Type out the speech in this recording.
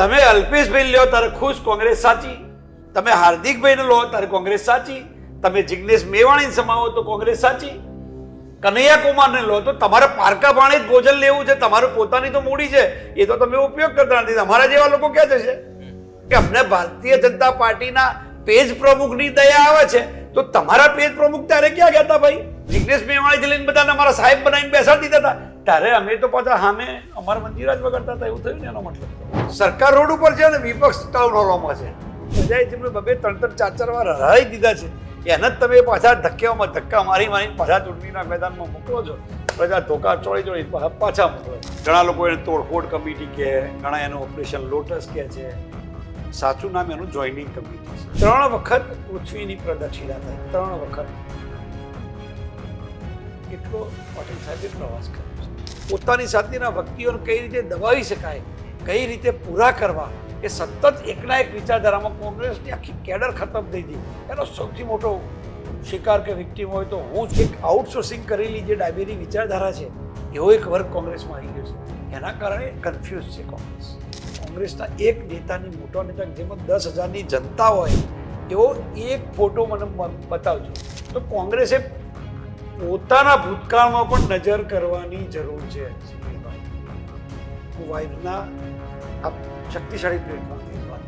તમે અલ્પેશભાઈ લ્યો, તારે ખુશ કોંગ્રેસ સાચી. તમે હાર્દિકભાઈને લો, તારે કોંગ્રેસ સાચી. તમે જિગ્નેશ મેવાણીને સમાવો તો કોંગ્રેસ સાચી. કનૈયા કુમારને લો તો તમારે પારકા પાણી જ ભોજન લેવું છે, તમારું પોતાની તો મૂડી છે. એ તો તમે ઉપયોગ કરતા નથી. તમારા જેવા લોકો ક્યાં જશે? કે અમને ભારતીય જનતા પાર્ટીના પેજ પ્રમુખની દયા આવે છે, તો તમારા પેજ પ્રમુખ ત્યારે ક્યાં ગયા હતા ભાઈ? જિગ્નેશ મેવાણીથી લઈને બધાને અમારા સાહેબ બનાવીને બેસાડી દીધા હતા ત્યારે અમે તો પાછા સામે અમારા મંદિરા જ વગાડતા હતા, એવું થયું ને એનો મતલબ સરકાર રોડ ઉપર છે અને વિપક્ષ હોલોમાં છે. બધાએ જેમને બબે ત્રણ ત્રણ ચાર ચાર વાર હરાવી દીધા છે. એને જ તમે પાછા ધક્કેમાં ધક્કા મારી મારી પાછા ચૂંટણીના મેદાનમાં મોકલો છો. પ્રજા ધોકા ચોળી ચોળી પાછા મોકલો ઘણા લોકો એને તોડફોડ કમિટી કહે ઘણા એનું ઓપરેશન લોટસ કહે છે. સાચું નામ એનું જોઈનિંગ કમિટી છે. ત્રણ વખત પૃથ્વીની પ્રદક્ષિણા થઈ. ત્રણ વખત. એટલો પટેલ સાહેબે પ્રવાસ કર્યો પોતાની સાથેના વ્યક્તિઓને કઈ રીતે દબાવી શકાય? કઈ રીતે પૂરા કરવા? એ સતત એકના એક વિચારધારામાં કોંગ્રેસની આખી કેડર ખતમ થઈ હતી એનો સૌથી મોટો શિકાર કે વિક્ટિમ હોય તો હું જ એક આઉટસોર્સિંગ કરેલી જે ડાબેરી વિચારધારા છે, એવો એક વર્ગ કોંગ્રેસમાં આવી ગયો છે. એના કારણે કન્ફ્યુઝ છે કોંગ્રેસ. કોંગ્રેસના એક નેતાની, મોટો નેતા જેમાં દસ હજારની જનતા હોય, એવો એક ફોટો મને બતાવજો. તો કોંગ્રેસે પોતાના ભૂતકાળમાં પણ નજર કરવાની જરૂર છે. વાઇફના આ શક્તિશાળી પ્લેટફોર્મ